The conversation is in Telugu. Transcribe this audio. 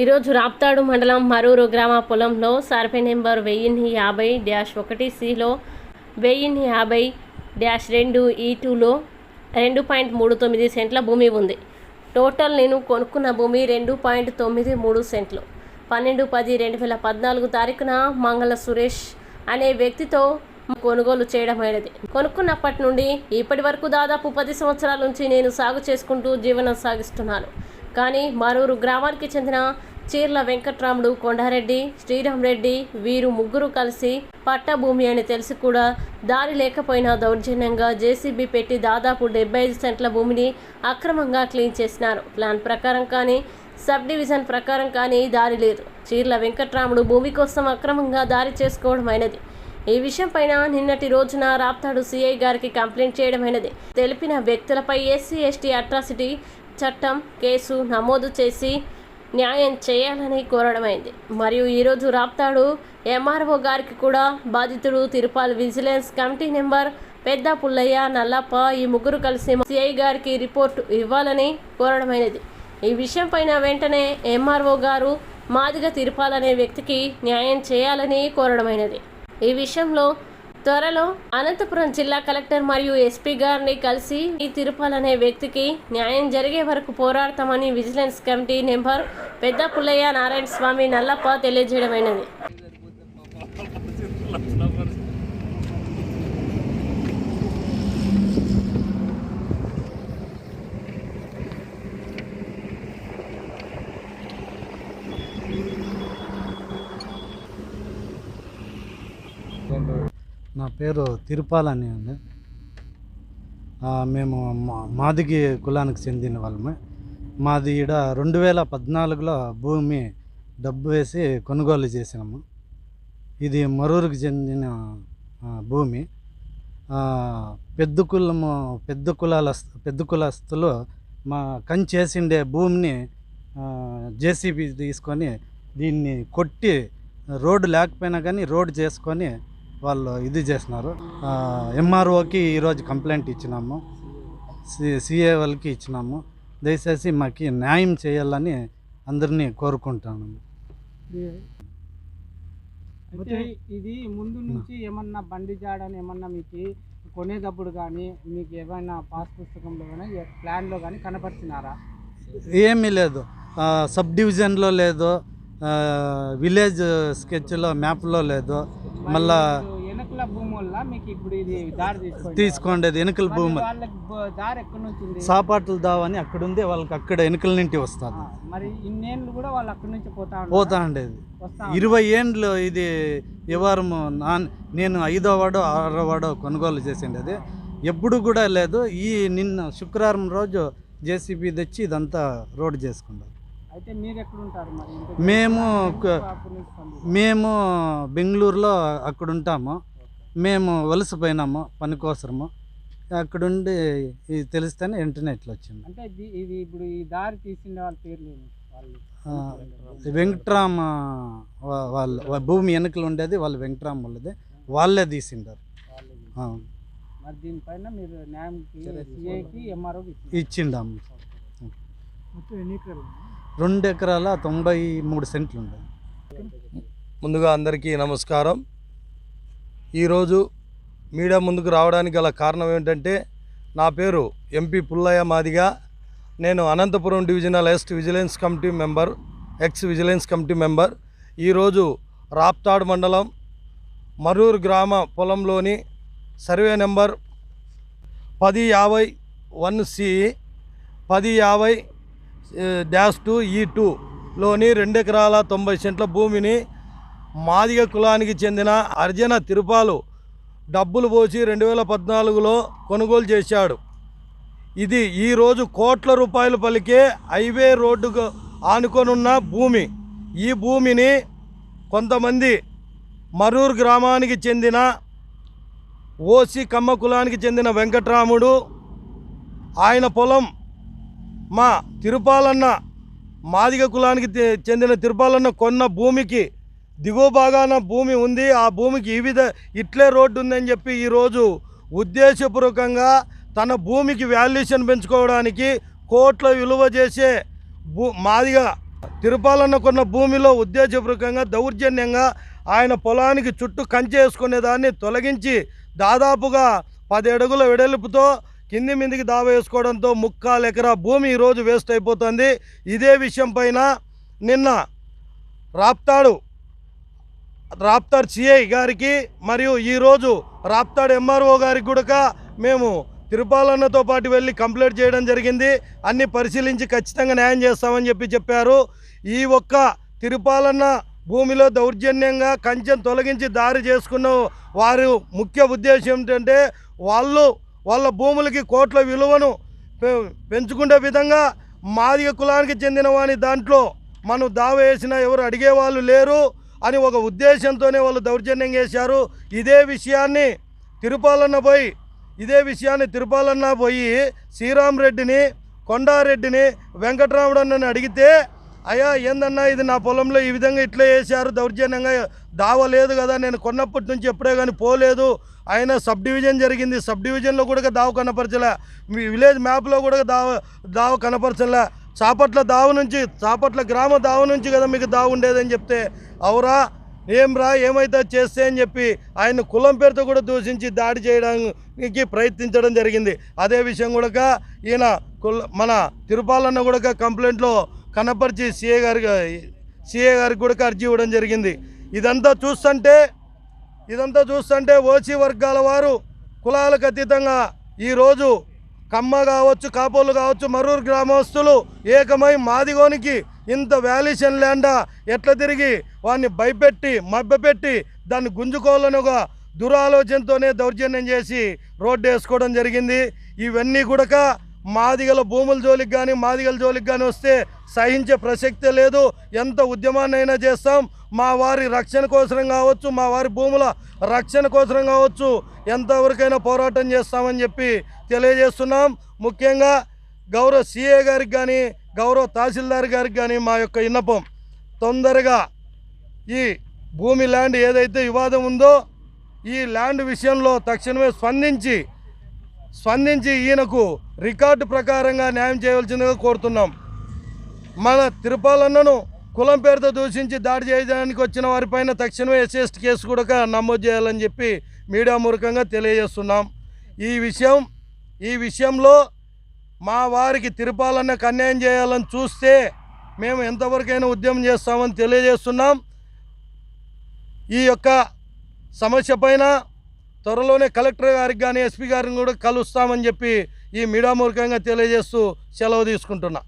ఈరోజు రాప్తాడు మండలం మరూరు గ్రామ పొలంలో సర్వే నెంబర్ వెయ్యిన్ని యాభై డ్యాష్ ఒకటి సిలో వెయ్యిన్ని యాభై డ్యాష్ రెండు ఈ టూలో రెండు పాయింట్ మూడు తొమ్మిది సెంట్ల భూమి ఉంది. టోటల్ నేను కొనుక్కున్న భూమి రెండు పాయింట్ తొమ్మిది మూడు సెంట్లు. పన్నెండు పది రెండు వేల పద్నాలుగు తారీఖున మంగళ సురేష్ అనే వ్యక్తితో కొనుగోలు చేయడం అయినది కొనుక్కున్నప్పటి నుండి ఇప్పటి వరకు దాదాపు పది సంవత్సరాల నుంచి నేను సాగు చేసుకుంటూ జీవనం సాగిస్తున్నాను. కానీ మరూరు గ్రామానికి చెందిన చీర్ల వెంకట్రాముడు కొండారెడ్డి శ్రీరామ్ రెడ్డి వీరు ముగ్గురు కలిసి పట్టభూమి అని తెలిసి కూడా దారి లేకపోయినా దౌర్జన్యంగా జేసీబీ పెట్టి దాదాపు డెబ్బై ఐదు సెంట్ల భూమిని అక్రమంగా క్లీన్ చేసినారు. ప్లాన్ ప్రకారం కానీ సబ్ డివిజన్ ప్రకారం కానీ దారి లేదు. చీర్ల వెంకట్రాముడు భూమి కోసం అక్రమంగా దారి చేసుకోవడం అయినది. ఈ విషయంపైన నిన్నటి రోజున రాప్తాడు సిఐ గారికి కంప్లైంట్ చేయడమైనది తెలిపిన వ్యక్తులపై ఎస్సీ ఎస్టీ అట్రాసిటీ చట్టం కేసు నమోదు చేసి న్యాయం చేయాలని కోరడమైంది. మరియు ఈరోజు రాప్తాడు ఎంఆర్ఓ గారికి కూడా బాధితుడు తిరుపాల్ విజిలెన్స్ కమిటీ నెంబర్ పెద్ద పుల్లయ్య నల్లప్ప ఈ ముగ్గురు కలిసి సిఐ గారికి రిపోర్టు ఇవ్వాలని కోరడమైనది. ఈ విషయం పైన వెంటనే ఎంఆర్ఓ గారు మాదిగ తిరుపాలనే వ్యక్తికి న్యాయం చేయాలని కోరడమైనది. ఈ విషయంలో త్వరలో అనంతపురం జిల్లా కలెక్టర్ మరియు ఎస్పీ గారిని కలిసి ఈ తిరుపాల్ అనే వ్యక్తికి న్యాయం జరిగే వరకు పోరాడతామని విజిలెన్స్ కమిటీ నెంబర్ పెద్ద పుల్లయ్య నారాయణ స్వామి నల్లప్ప తెలియజేయడమైనది. నా పేరు తిరుపాల్ అని ఉంది. మేము మా- మాదిగి కులానికి చెందిన వాళ్ళమే. మాది ఈడ రెండు వేల పద్నాలుగులో భూమి డబ్బు వేసి కొనుగోలు చేసినాము ఇది మరూరుకు చెందిన భూమి. పెద్ద కులము పెద్ద కులాల పెద్ద కులస్తులు మా కంచేసిండే భూమిని జేసీబీ తీసుకొని దీన్ని కొట్టి రోడ్డు లేకపోయినా కానీ రోడ్డు చేసుకొని వాళ్ళు ఇది చేసినారు ఎంఆర్ఓకి ఈరోజు కంప్లైంట్ ఇచ్చినాము. సిఏ వాళ్ళకి ఇచ్చినాము. దయచేసి మాకు న్యాయం చేయాలని అందరినీ కోరుకుంటాను. అయితే ఇది ముందు నుంచి ఏమన్నా బండి జాడని ఏమన్నా మీకు కొనేటప్పుడు కానీ మీకు ఏమైనా పాస్ పుస్తకంలో కానీ ప్లాన్లో కానీ కనపరిచినారా? ఏమీ లేదు. సబ్ డివిజన్లో లేదు. విలేజ్ స్కెచ్లో మ్యాప్లో లేదు. మళ్ళా ఇప్పుడు వెనకల భూమి వల్ల మీకు ఇప్పుడు ఇది దారి తీసుకోండి. ఎనుకల భూమి వాళ్ళకి బ- దారి ఎక్కడి నుంచి ఉంది? సాపాట్లు దావని అక్కడ ఉంది వాళ్ళకి అక్కడ ఎనుకల నుండి వస్తుంది. మరి ఇన్నేళ్ళు కూడా వాళ్ళు అక్కడి నుంచి పోతా ఉంటారా? పోతా ఉండేది. వస్తా ఇరవై ఏండ్లు ఇది వ్యవహారము నాన్ నేను ఐదో వాడో ఆరో వాడో కొనుగోలు చేసిండేది. ఎప్పుడు కూడా లేదు. ఈ నిన్న శుక్రవారం రోజు జేసీబీ తెచ్చి ఇదంతా రోడ్ చేసుకున్నారు అయితే మీరు? ఎక్కడ ఉంటారు మరి మేము మేము బెంగళూరులో అక్కడ ఉంటాము మేము వలసపోయినాము పని కోసము అక్కడుండి ఇది తెలిస్తేనే ఇంటర్నెట్లో వచ్చింది అంటే ఇది ఇది ఇప్పుడు ఈ దారి తీసిన వాళ్ళ పేర్లు ఏమి? వాళ్ళు ఆ, వెంకట్రామ. వా- వాళ్ళ వా- భూమి వెనుకలు ఉండేది వాళ్ళు వెంకట్రామ వాళ్ళది వాళ్ళే తీసిండారు. వాళ్ళు ఆ, మరి దీనిపైన మీరు న్యాయంకి సిఐకి ఎంఆర్ఓకి ఇచ్చిండాము. మొత్తం ఎన్ని ఎకరాలు రెండు ఎకరాల తొంభై మూడు సెంట్లు ఉంది ముందుగా అందరికీ నమస్కారం. ఈరోజు మీడియా ముందుకు రావడానికి గల కారణం ఏంటంటే నా పేరు ఎంపీ పుల్లయ్య మాదిగా. నేను Anantapuram divisional ఎస్ట్ vigilance committee member ex vigilance committee member. ఈరోజు రాప్తాడ్ మండలం మరూర్ గ్రామ పొలంలోని సర్వే నెంబర్ పది యాభై వన్ సి పది యాభై డ్యాష్ టూ ఈ టూలోని రెండు ఎకరాల తొంభై సెంట్ల భూమిని మాదిగ కులానికి చెందిన అర్జన తిరుపాలు డబ్బులు పోసి రెండు వేల పద్నాలుగులో కొనుగోలు చేశాడు. ఇది ఈరోజు కోట్ల రూపాయలు పలికే హైవే రోడ్డుకు ఆనుకొనున్న భూమి. ఈ భూమిని కొంతమంది మరూరు గ్రామానికి చెందిన ఓసి కమ్మ కులానికి చెందిన వెంకట్రాముడు ఆయన పొలం మా తిరుపాలన్న మాదిగ కులానికి చెందిన తిరుపాలన్న కొన్న భూమికి దిగువ భాగాన భూమి ఉంది. ఆ భూమికి ఈ విధ ఇట్లే రోడ్డు ఉందని చెప్పి ఈరోజు ఉద్దేశపూర్వకంగా తన భూమికి వాల్యుయేషన్ పెంచుకోవడానికి కోట్ల విలువ చేసే భూ మాదిగ తిరుపాలన్న కొన్న భూమిలో ఉద్దేశపూర్వకంగా దౌర్జన్యంగా ఆయన పొలానికి చుట్టూ కంచె తొలగించి దాదాపుగా పది అడుగుల వెడల్పుతో కింది మీదికి దావ వేసుకోవడంతో ముక్కాలు ఎకరా భూమి ఈరోజు వేస్ట్ అయిపోతుంది. ఇదే విషయం పైన నిన్న రాప్తాడు రాప్తాడ్ సిఐ గారికి మరియు ఈరోజు రాప్తాడు ఎంఆర్ఓ గారికి కూడా మేము తిరుపాలన్నతో పాటు వెళ్ళి కంప్లైంట్ చేయడం జరిగింది. అన్ని పరిశీలించి ఖచ్చితంగా న్యాయం చేస్తామని చెప్పి చెప్పారు. ఈ ఒక్క తిరుపాలన్న భూమిలో దౌర్జన్యంగా కంచెం తొలగించి దారి చేసుకున్న వారు ముఖ్య ఉద్దేశం ఏంటంటే వాళ్ళు వాళ్ళ భూములకి కోట్ల విలువను పెంచుకునే విధంగా మాదిగ కులానికి చెందిన వాని దాంట్లో మనం దావ వేసినా ఎవరు అడిగేవాళ్ళు లేరు అని ఒక ఉద్దేశంతోనే వాళ్ళు దౌర్జన్యం చేశారు. ఇదే విషయాన్ని తిరుపాలన్న పోయి ఇదే విషయాన్ని తిరుపాలన్న పోయి శ్రీరామ్ రెడ్డిని కొండారెడ్డిని వెంకటరాముడు అన్నని అడిగితే అయ్యా ఏందన్నా ఇది నా పొలంలో ఈ విధంగా ఇట్లా వేశారు? దౌర్జన్యంగా దావ లేదు కదా నేను కొన్నప్పటి నుంచి ఎప్పుడే కానీ పోలేదు. ఆయన సబ్ డివిజన్ జరిగింది. సబ్ డివిజన్లో కూడా దావ కనపరచలే. మీ విలేజ్ మ్యాప్లో కూడా దావ దావ కనపరచలే. చాపట్ల దావ నుంచి చాపట్ల గ్రామ దావ నుంచి కదా మీకు దావ ఉండేదని చెప్తే అవురా ఏం రా ఏమైతే చేస్తే అని చెప్పి ఆయన కులం పేరుతో కూడా దూషించి దాడి చేయడానికి ప్రయత్నించడం జరిగింది. అదే విషయం కూడా ఈయన కుల మన తిరుపాలన్న కూడా కంప్లైంట్లో కనపరిచి సీఏ గారికి సీఏ గారికి కూడా అర్జీ ఇవ్వడం జరిగింది. ఇదంతా చూస్తుంటే ఇదంతా చూస్తుంటే ఓసీ వర్గాల వారు కులాలకు అతీతంగా ఈరోజు కమ్మ కావచ్చు కాపోలు కావచ్చు మరూరు గ్రామస్తులు ఏకమై మాదిగోనికి ఇంత వ్యాల్యూషన్ ల్యాండా ఎట్లా తిరిగి వాడిని భయపెట్టి మభ్యపెట్టి దాన్ని గుంజుకోవాలని ఒక దురాలోచనతోనే దౌర్జన్యం చేసి రోడ్డు వేసుకోవడం జరిగింది. ఇవన్నీ కూడా మాదిగల భూముల జోలికి కానీ మాదిగల జోలికి కానీ వస్తే సహించే ప్రసక్తే లేదు. ఎంత ఉద్యమాన్నైనా చేస్తాం. మా వారి రక్షణ కోసం కావచ్చు మా వారి భూముల రక్షణ కోసం కావచ్చు ఎంతవరకైనా పోరాటం చేస్తామని చెప్పి తెలియజేస్తున్నాం. ముఖ్యంగా గౌరవ సీఏ గారికి కానీ గౌరవ తహసీల్దార్ గారికి కానీ మా యొక్క విన్నపం. తొందరగా ఈ భూమి ల్యాండ్ ఏదైతే వివాదం ఉందో ఈ ల్యాండ్ విషయంలో తక్షణమే స్పందించి స్పందించి ఈయనకు రికార్డు ప్రకారంగా న్యాయం చేయవలసిందిగా కోరుతున్నాం. మన తిరుపాలన్నను కులం పేరుతో దూషించి దాడి చేయడానికి వచ్చిన వారిపైన తక్షణమే ఎస్ఎస్టీ కేసు కూడా నమోదు చేయాలని చెప్పి మీడియా మూలకంగా తెలియజేస్తున్నాం. ఈ విషయం ఈ విషయంలో మా వారికి తిరుపాలన్న అన్యాయం చేయాలని చూస్తే మేము ఎంతవరకైనా ఉద్యమం చేస్తామని తెలియజేస్తున్నాం. ఈ యొక్క సమస్య పైన త్వరలోనే కలెక్టర్ గారికి కానీ ఎస్పీ గారిని కూడా కలుస్తామని చెప్పి ఈ మీడియా తెలియజేస్తూ సెలవు తీసుకుంటున్నా.